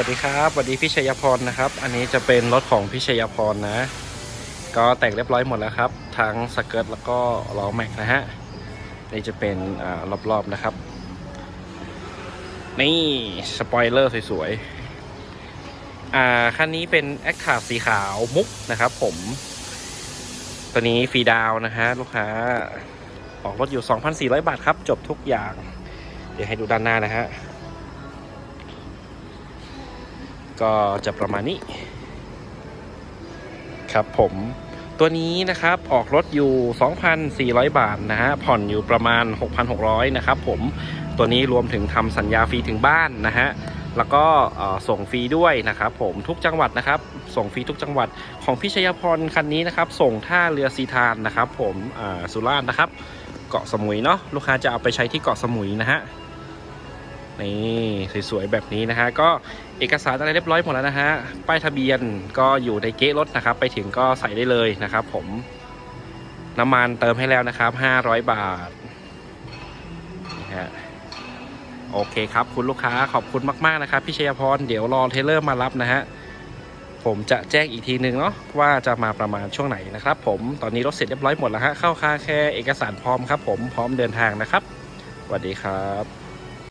วัสดีครับสวัสดีพี่ชัยพรนะครับ อันนี้จะเป็นรถของพี่ชัยพรนะ ก็แต่งเรียบร้อยหมดแล้วครับ ทั้งสเกิร์ตแล้วก็ล้อแม็กนะฮะนี่จะเป็นอรอบๆนะครับ นี่สปอยเลอร์สวยๆอ่าคันนี้เป็นแอคทาสีขาวมุกนะครับ ผม ตัวนี้ฟรีดาวน์นะฮะลูกค้าออกรถอยู่ 2,400 บาทครับ จบทุกอย่าง เดี๋ยวให้ดูด้านหน้านะฮะ ก็จะประมาณนี้ครับผมตัวนี้นะครับออกรถอยู่ 2,400 บาทนะฮะผ่อนอยู่ประมาณ 6,600 นะครับผมตัวนี้รวมถึงทำสัญญาฟรีถึงบ้านนะฮะแล้วก็ส่งฟรีด้วยนะครับผมทุกจังหวัดนะครับ ส่งฟรีทุกจังหวัดของพี่ชยพรคันนี้นะครับ ส่งท่าเรือซีทานนะครับ ผมสุราษฎร์นะครับ เกาะสมุยเนาะลูกค้าจะเอาไปใช้ที่เกาะสมุยนะฮะ นี่สวยๆแบบนี้นะฮะก็เอกสารอะไรเรียบร้อยหมดแล้วนะฮะป้ายทะเบียนก็อยู่ในเก๊ะรถนะครับ ไปถึงก็ใส่ได้เลยนะครับ ผมน้ำมันเติมให้แล้วนะครับ 500 บาทนะฮะโอเคครับ คุณลูกค้าขอบคุณมาก ๆ นะครับ พี่ชัยพร เดี๋ยวรอเทเลอร์มารับนะฮะ ผมจะแจ้งอีกทีหนึ่งเนาะว่าจะมาประมาณช่วงไหนนะครับผมตอนนี้รถเสร็จเรียบร้อยหมดแล้วฮะ เข้าค่าแค่เอกสารพร้อมครับผมพร้อมเดินทางนะครับสวัสดีครับ